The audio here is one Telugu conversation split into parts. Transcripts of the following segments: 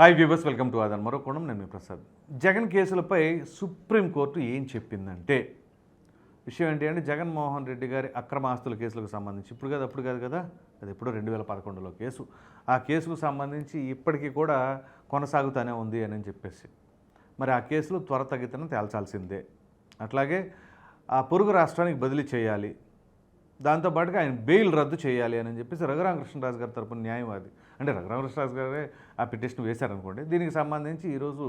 Hi viewers welcome to Aadhan మరో కోణం. నేను మీ ప్రసాద్. జగన్ కేసులపై సుప్రీంకోర్టు ఏం చెప్పిందంటే విషయం ఏంటి అంటే జగన్మోహన్ రెడ్డి గారి అక్రమ ఆస్తుల కేసులకు సంబంధించి. ఇప్పుడు కాదు అప్పుడు కాదు కదా? అది ఎప్పుడో రెండు వేల పదకొండులో కేసు. ఆ కేసుకు సంబంధించి ఇప్పటికీ కూడా కొనసాగుతూనే ఉంది అని చెప్పేసి. మరి ఆ కేసులు త్వరతగితన తేల్చాల్సిందే. అట్లాగే ఆ పొరుగు రాష్ట్రానికి బదిలీ చేయాలి. దాంతోపాటుగా ఆయన బెయిల్ రద్దు చేయాలి అని చెప్పేసి రఘురామకృష్ణరాజు గారి తరపున న్యాయవాది. అంటే రఘురామకృష్ణరాజు గారే ఆ పిటిషన్ వేశారనుకోండి. దీనికి సంబంధించి ఈరోజు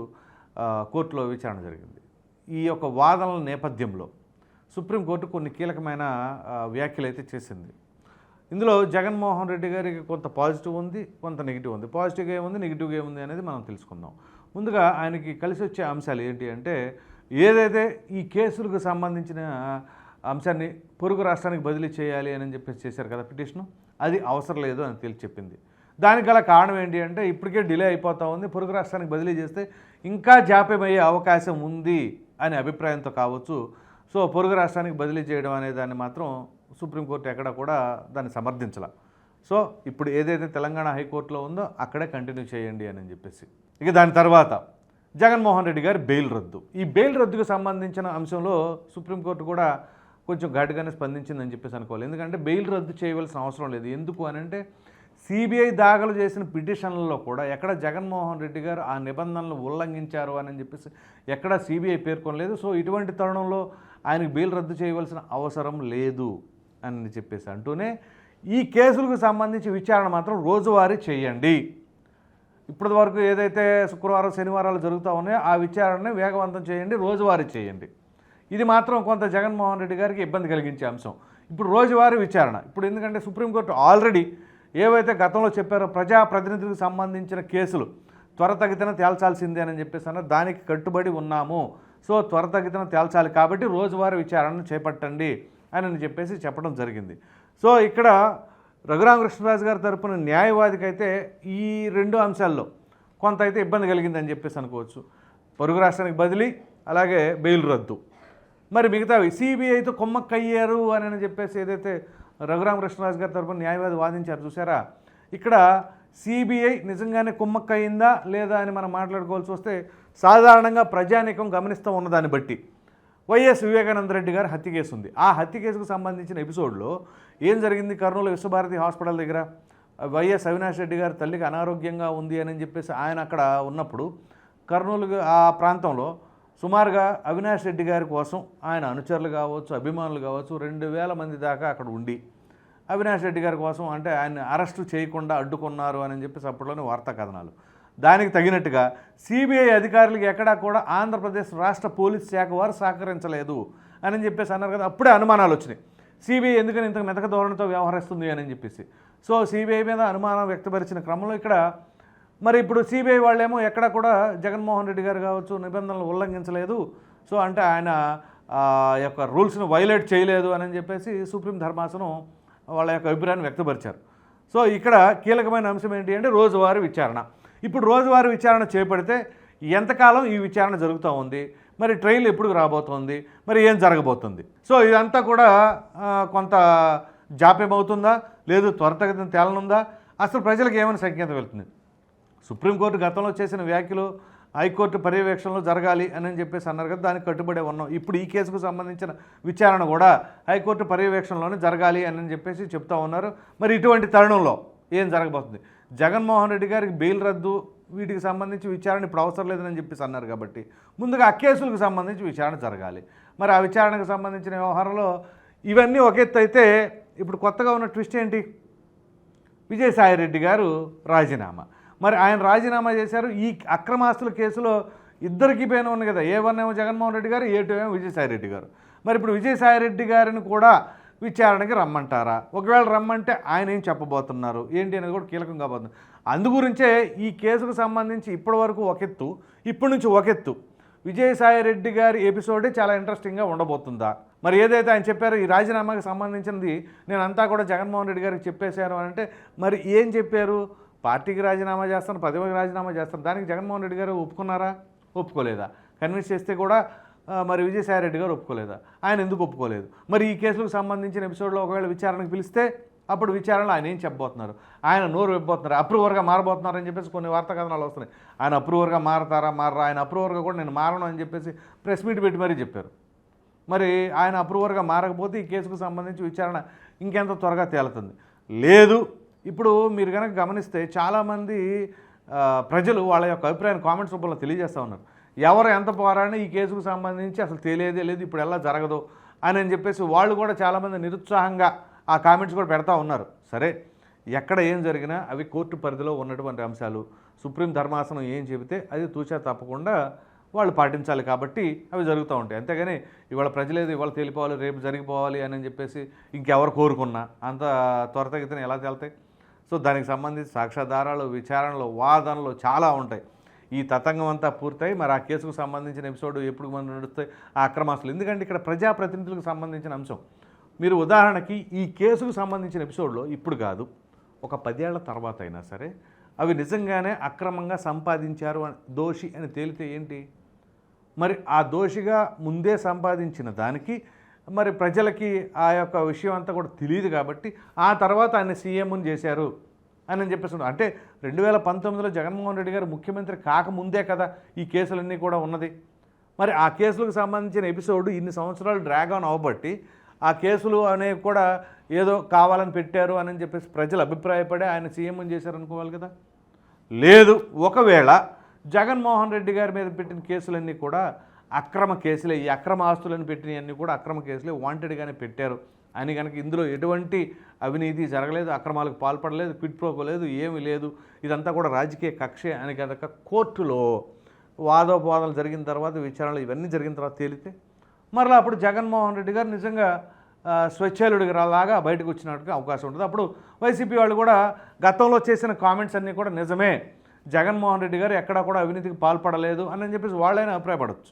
కోర్టులో విచారణ జరిగింది. ఈ యొక్క వాదనల నేపథ్యంలో సుప్రీంకోర్టు కొన్ని కీలకమైన వ్యాఖ్యలు అయితే చేసింది. ఇందులో జగన్మోహన్ రెడ్డి గారికి కొంత పాజిటివ్ ఉంది కొంత నెగిటివ్ ఉంది. పాజిటివ్గా ఏముంది నెగిటివ్గా ఏముంది అనేది మనం తెలుసుకుందాం. ముందుగా ఆయనకి కలిసి వచ్చే అంశాలు ఏంటి అంటే ఏదైతే ఈ కేసులకు సంబంధించిన అంశాన్ని పొరుగు రాష్ట్రానికి బదిలీ చేయాలి అని చెప్పేసి చేశారు కదా పిటిషను. అది అవసరం లేదు అని తేల్చి చెప్పింది. దానికి గల కారణం ఏంటి అంటే ఇప్పటికే డిలే అయిపోతూ ఉంది. పొరుగు రాష్ట్రానికి బదిలీ చేస్తే ఇంకా జాప్యమయ్యే అవకాశం ఉంది అనే అభిప్రాయంతో కావచ్చు. సో పొరుగు రాష్ట్రానికి బదిలీ చేయడం అనే దాన్ని మాత్రం సుప్రీంకోర్టు ఎక్కడ కూడా దాన్ని సమర్థించాల. సో ఇప్పుడు ఏదైతే తెలంగాణ హైకోర్టులో ఉందో అక్కడే కంటిన్యూ చేయండి అని చెప్పేసి. ఇక దాని తర్వాత జగన్మోహన్ రెడ్డి గారి బెయిల్ రద్దు. ఈ బెయిల్ రద్దుకు సంబంధించిన అంశంలో సుప్రీంకోర్టు కూడా కొంచెం ఘాటుగానే స్పందించిందని చెప్పేసి అనుకోవాలి. ఎందుకంటే బెయిల్ రద్దు చేయవలసిన అవసరం లేదు. ఎందుకు అని అంటే సిబిఐ దాఖలు చేసిన పిటిషన్లలో కూడా ఎక్కడ జగన్మోహన్ రెడ్డి గారు ఆ నిబంధనలు ఉల్లంఘించారు అని చెప్పేసి ఎక్కడ సిబిఐ పేర్కొనలేదు. సో ఇటువంటి తరుణంలో ఆయనకు బెయిల్ రద్దు చేయవలసిన అవసరం లేదు అని చెప్పేసి అంటూనే ఈ కేసులకు సంబంధించి విచారణ మాత్రం రోజువారీ చేయండి. ఇప్పటి వరకు ఏదైతే శుక్రవారం శనివారాలు జరుగుతూ ఉన్నాయో ఆ విచారణని వేగవంతం చేయండి రోజువారీ చేయండి. ఇది మాత్రం కొంత జగన్మోహన్ రెడ్డి గారికి ఇబ్బంది కలిగించే అంశం. ఇప్పుడు రోజువారీ విచారణ. ఇప్పుడు ఎందుకంటే సుప్రీంకోర్టు ఆల్రెడీ ఏవైతే గతంలో చెప్పారో ప్రజాప్రతినిధులకు సంబంధించిన కేసులు త్వరతగితన తేల్చాల్సిందే అని చెప్పేసి అన్నారు. దానికి కట్టుబడి ఉన్నాము. సో త్వరతగితన తేల్చాలి కాబట్టి రోజువారీ విచారణను చేపట్టండి అని చెప్పేసి చెప్పడం జరిగింది. సో ఇక్కడ రఘురామకృష్ణరాజు గారి తరపున న్యాయవాదికి అయితే ఈ రెండు అంశాల్లో కొంత అయితే ఇబ్బంది కలిగిందని చెప్పేసి అనుకోవచ్చు. పొరుగు రాష్ట్రానికి బదిలీ అలాగే బెయిల్ రద్దు. మరి మిగతావి సిబిఐతో కొమ్మక్కయ్యారు అని అని చెప్పేసి ఏదైతే రఘురామకృష్ణరాజు గారి తరపున న్యాయవాది వాదించారు చూసారా? ఇక్కడ సిబిఐ నిజంగానే కుమ్మక్కయిందా లేదా అని మనం మాట్లాడుకోవాల్సి వస్తే సాధారణంగా ప్రజానీకం గమనిస్తూ ఉన్నదాన్ని బట్టి వైఎస్ వివేకానంద రెడ్డి గారి హత్య కేసు ఉంది. ఆ హత్య కేసుకు సంబంధించిన ఎపిసోడ్లో ఏం జరిగింది? కర్నూలు విశ్వభారతి హాస్పిటల్ దగ్గర వైఎస్ అవినాష్ రెడ్డి గారి తల్లికి అనారోగ్యంగా ఉంది అని చెప్పేసి ఆయన అక్కడ ఉన్నప్పుడు కర్నూలు ఆ ప్రాంతంలో సుమారుగా అవినాష్ రెడ్డి గారి కోసం ఆయన అనుచరులు కావచ్చు అభిమానులు కావచ్చు రెండు వేల మంది దాకా అక్కడ ఉండి అవినాష్ రెడ్డి గారి కోసం అంటే ఆయన అరెస్టు చేయకుండా అడ్డుకున్నారు అని చెప్పేసి అప్పట్లోనే వార్తా కథనాలు. దానికి తగినట్టుగా సిబిఐ అధికారులకు ఎక్కడా కూడా ఆంధ్రప్రదేశ్ రాష్ట్ర పోలీస్ శాఖ వారు సహకరించలేదు అని చెప్పేసి అన్నారు కదా అప్పుడే అనుమానాలు వచ్చినాయి. సిబిఐ ఎందుకని ఇంత మెతక ధోరణితో వ్యవహరిస్తుంది అని చెప్పేసి. సో సిబిఐ మీద అనుమానం వ్యక్తపరిచిన క్రమంలో ఇక్కడ మరి ఇప్పుడు సిబిఐ వాళ్ళేమో ఎక్కడ కూడా జగన్మోహన్ రెడ్డి గారు కావచ్చు నిబంధనలు ఉల్లంఘించలేదు. సో అంటే ఆయన యొక్క రూల్స్ను వైలేట్ చేయలేదు అని చెప్పేసి సుప్రీం ధర్మాసనం వాళ్ళ యొక్క అభిప్రాయాన్ని వ్యక్తపరిచారు. సో ఇక్కడ కీలకమైన అంశం ఏంటి అంటే రోజువారీ విచారణ. ఇప్పుడు రోజువారీ విచారణ చేపడితే ఎంతకాలం ఈ విచారణ జరుగుతూ ఉంది? మరి ట్రైల్ ఎప్పుడు రాబోతోంది? మరి ఏం జరగబోతుంది? సో ఇదంతా కూడా కొంత జాప్యం అవుతుందా? లేదు త్వరితగతిన తేలనుందా? అసలు ప్రజలకు ఏమైనా సంకేతం వెళ్తుంది? సుప్రీంకోర్టు గతంలో చేసిన వ్యాఖ్యలు హైకోర్టు పర్యవేక్షణలో జరగాలి అని చెప్పేసి అన్నారు కదా దానికి కట్టుబడే ఉన్నాం. ఇప్పుడు ఈ కేసుకు సంబంధించిన విచారణ కూడా హైకోర్టు పర్యవేక్షణలోనే జరగాలి అని చెప్పేసి చెప్తా ఉన్నారు. మరి ఇటువంటి తరుణంలో ఏం జరగబోతుంది? జగన్మోహన్ రెడ్డి గారికి బెయిల్ రద్దు వీటికి సంబంధించి విచారణ ఇప్పుడు అవసరం లేదని చెప్పేసి అన్నారు కాబట్టి ముందుగా ఆ కేసులకు సంబంధించి విచారణ జరగాలి. మరి ఆ విచారణకు సంబంధించిన వ్యవహారంలో ఇవన్నీ ఒక ఎత్తు అయితే ఇప్పుడు కొత్తగా ఉన్న ట్విస్ట్ ఏంటి? విజయసాయిరెడ్డి గారు రాజీనామా. మరి ఆయన రాజీనామా చేశారు. ఈ అక్రమాస్తుల కేసులో ఇద్దరికి పైన ఉంది కదా. ఏ వన్ ఏమో జగన్మోహన్ రెడ్డి గారు ఏ టూ ఏమో విజయసాయిరెడ్డి గారు. మరి ఇప్పుడు విజయసాయిరెడ్డి గారిని కూడా విచారణకి రమ్మంటారా? ఒకవేళ రమ్మంటే ఆయన ఏం చెప్పబోతున్నారు? ఏంటి అనేది కూడా కీలకం కాబోతుంది అందు గురించే ఈ కేసుకు సంబంధించి ఇప్పటి వరకు ఒక ఎత్తు ఇప్పటి నుంచి ఒక ఎత్తు. విజయసాయిరెడ్డి గారి ఎపిసోడే చాలా ఇంట్రెస్టింగ్గా ఉండబోతుందా? మరి ఏదైతే ఆయన చెప్పారో ఈ రాజీనామాకి సంబంధించినది నేను అంతా కూడా జగన్మోహన్ రెడ్డి గారికి చెప్పేశాను అని అంటే మరి ఏం చెప్పారు? పార్టీకి రాజీనామా చేస్తాను పదవికి రాజీనామా చేస్తాను. దానికి జగన్మోహన్ రెడ్డి గారు ఒప్పుకున్నారా? ఒప్పుకోలేదా. కన్విన్స్ చేస్తే కూడా మరి విజయసాయి రెడ్డి గారు ఒప్పుకోలేదా? ఆయన ఎందుకు ఒప్పుకోలేదు? మరి ఈ కేసులకు సంబంధించిన ఎపిసోడ్లో ఒకవేళ విచారణకు పిలిస్తే అప్పుడు విచారణలో ఆయన ఏం చెప్పబోతున్నారు? ఆయన నోరు విప్పబోతున్నారు. అప్రూవర్గా మారబోతున్నారని చెప్పేసి కొన్ని వార్తా కథనాలు వస్తున్నాయి. ఆయన అప్రూవర్గా మారతారా? మారరా? ఆయన అప్రూవర్గా కూడా నేను మారను అని చెప్పేసి ప్రెస్ మీట్ పెట్టి మరీ చెప్పారు. మరి ఆయన అప్రూవర్గా మారకపోతే ఈ కేసుకు సంబంధించి విచారణ ఇంకెంత త్వరగా తేలుతుంది? లేదు. ఇప్పుడు మీరు కనుక గమనిస్తే చాలామంది ప్రజలు వాళ్ళ యొక్క అభిప్రాయాన్ని కామెంట్స్ రూపంలో తెలియజేస్తూ ఉన్నారు. ఎవరు ఎంత పోరాడినా ఈ కేసుకు సంబంధించి అసలు తెలియదే లేదు ఇప్పుడు ఎలా జరగదు అని అని చెప్పేసి వాళ్ళు కూడా చాలామంది నిరుత్సాహంగా ఆ కామెంట్స్ కూడా పెడతా ఉన్నారు. సరే ఎక్కడ ఏం జరిగినా అవి కోర్టు పరిధిలో ఉన్నటువంటి అంశాలు సుప్రీం ధర్మాసనం ఏం చెబితే అది తూచా తప్పకుండా వాళ్ళు పాటించాలి కాబట్టి అవి జరుగుతూ ఉంటాయి. అంతేగాని ఇవాళ ప్రజలేదు ఇవాళ తేలిపోవాలి రేపు జరిగిపోవాలి అని చెప్పేసి ఇంకెవరు కోరుకున్నా అంత త్వరతగితేనే ఎలా తేలుతాయి? సో దానికి సంబంధించి సాక్ష్యాధారాలు విచారణలు వాదనలు చాలా ఉంటాయి. ఈ తతంగం అంతా పూర్తయి మరి ఆ కేసుకు సంబంధించిన ఎపిసోడ్ ఎప్పుడు మనం నడుస్తాయి ఆ అక్రమాస్తులు ఎందుకంటే ఇక్కడ ప్రజాప్రతినిధులకు సంబంధించిన అంశం. మీరు ఉదాహరణకి ఈ కేసుకు సంబంధించిన ఎపిసోడ్లో ఇప్పుడు కాదు ఒక పదేళ్ళ తర్వాత అయినా సరే అవి నిజంగానే అక్రమంగా సంపాదించారు అని దోషి అని తేలితే ఏంటి? మరి ఆ దోషిగా ముందే సంపాదించిన దానికి మరి ప్రజలకి ఆ యొక్క విషయం అంతా కూడా తెలియదు కాబట్టి ఆ తర్వాత ఆయన సీఎంని చేశారు అని అని చెప్పేసి అంటే రెండు వేల పంతొమ్మిదిలో జగన్మోహన్ రెడ్డి గారు ముఖ్యమంత్రి కాకముందే కదా ఈ కేసులన్నీ కూడా ఉన్నది. మరి ఆ కేసులకు సంబంధించిన ఎపిసోడ్ ఇన్ని సంవత్సరాలు డ్రాగ్ ఆన్ అవ్వబట్టి ఆ కేసులు అనేవి కూడా ఏదో కావాలని పెట్టారు అని చెప్పేసి ప్రజలు అభిప్రాయపడి ఆయన సీఎం చేశారు అనుకోవాలి కదా? లేదు. ఒకవేళ జగన్మోహన్ రెడ్డి గారి మీద పెట్టిన కేసులన్నీ కూడా అక్రమ కేసులే ఈ అక్రమ ఆస్తులను పెట్టినవన్నీ కూడా అక్రమ కేసులే వాంటెడ్గానే పెట్టారు. అని కనుక ఇందులో ఎటువంటి అవినీతి జరగలేదు అక్రమాలకు పాల్పడలేదు క్విట్ ఏమీ లేదు. ఇదంతా కూడా రాజకీయ కక్షే అని కనుక కోర్టులో వాదోపవాదాలు జరిగిన తర్వాత విచారణలు ఇవన్నీ జరిగిన తర్వాత తేలితే మరలా అప్పుడు జగన్మోహన్ రెడ్డి గారు నిజంగా ఆ, స్వచ్ఛాలుడికి లాగా బయటకు వచ్చినట్టుగా అవకాశం ఉంటుంది. అప్పుడు వైసీపీ వాళ్ళు కూడా గతంలో చేసిన కామెంట్స్ అన్నీ కూడా నిజమే. జగన్మోహన్ రెడ్డి గారు ఎక్కడా కూడా అవినీతికి పాల్పడలేదు అని చెప్పేసి వాళ్ళైనా అభిప్రాయపడవచ్చు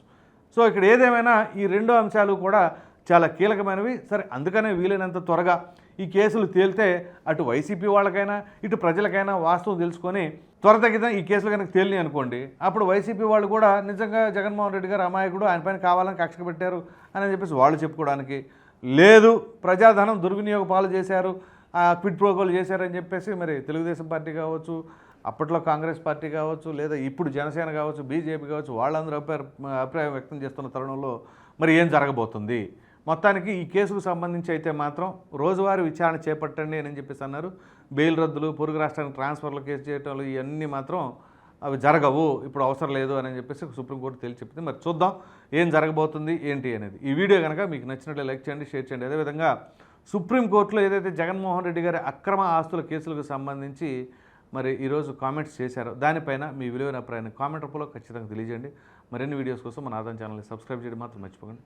సో ఇక్కడ ఏదేమైనా ఈ రెండు అంశాలు కూడా చాలా కీలకమైనవి. సరే అందుకనే వీలైనంత త్వరగా ఈ కేసులు తేలితే అటు వైసీపీ వాళ్ళకైనా ఇటు ప్రజలకైనా వాస్తవం తెలుసుకొని త్వరతగిన ఈ కేసులు కనుక తేలినాయి అనుకోండి అప్పుడు వైసీపీ వాళ్ళు కూడా నిజంగా జగన్మోహన్ రెడ్డి గారు అమాయకుడు ఆయన పైన కావాలని కక్ష పెట్టారు అని చెప్పేసి వాళ్ళు చెప్పుకోవడానికి లేదు. ప్రజాధనం దుర్వినియోగ పాలు చేశారు క్విడ్ ప్రోకోలు చేశారని చెప్పేసి మరి తెలుగుదేశం పార్టీ కావచ్చు అప్పట్లో కాంగ్రెస్ పార్టీ కావచ్చు లేదా ఇప్పుడు జనసేన కావచ్చు బీజేపీ కావచ్చు వాళ్ళందరూ అభిప్రాయం వ్యక్తం చేస్తున్న తరుణంలో మరి ఏం జరగబోతుంది? మొత్తానికి ఈ కేసుకు సంబంధించి అయితే మాత్రం రోజువారీ విచారణ చేపట్టండి అని చెప్పేసి అన్నారు. బెయిల్ రద్దులు పొరుగు రాష్ట్రానికి ట్రాన్స్ఫర్లు కేసు చేయటం ఇవన్నీ మాత్రం అవి జరగవు ఇప్పుడు అవసరం లేదు అని చెప్పేసి సుప్రీంకోర్టు తేల్చి చెప్పింది మరి చూద్దాం ఏం జరగబోతుంది ఏంటి అనేది. ఈ వీడియో కనుక మీకు నచ్చినట్లు లైక్ చేయండి షేర్ చేయండి. అదేవిధంగా సుప్రీంకోర్టులో ఏదైతే జగన్మోహన్ రెడ్డి గారి అక్రమ ఆస్తుల కేసులకు సంబంధించి మరి ఈరోజు కామెంట్స్ చేశారో. దానిపైన మీ విలువైన అభిప్రాయాన్ని కామెంట్ రూపంలో ఖచ్చితంగా తెలియజేయండి. మరిన్ని వీడియోస్ కోసం మన ఆదాయం ఛానల్ని సబ్స్క్రైబ్ చేయడం మాత్రం మర్చిపోకండి.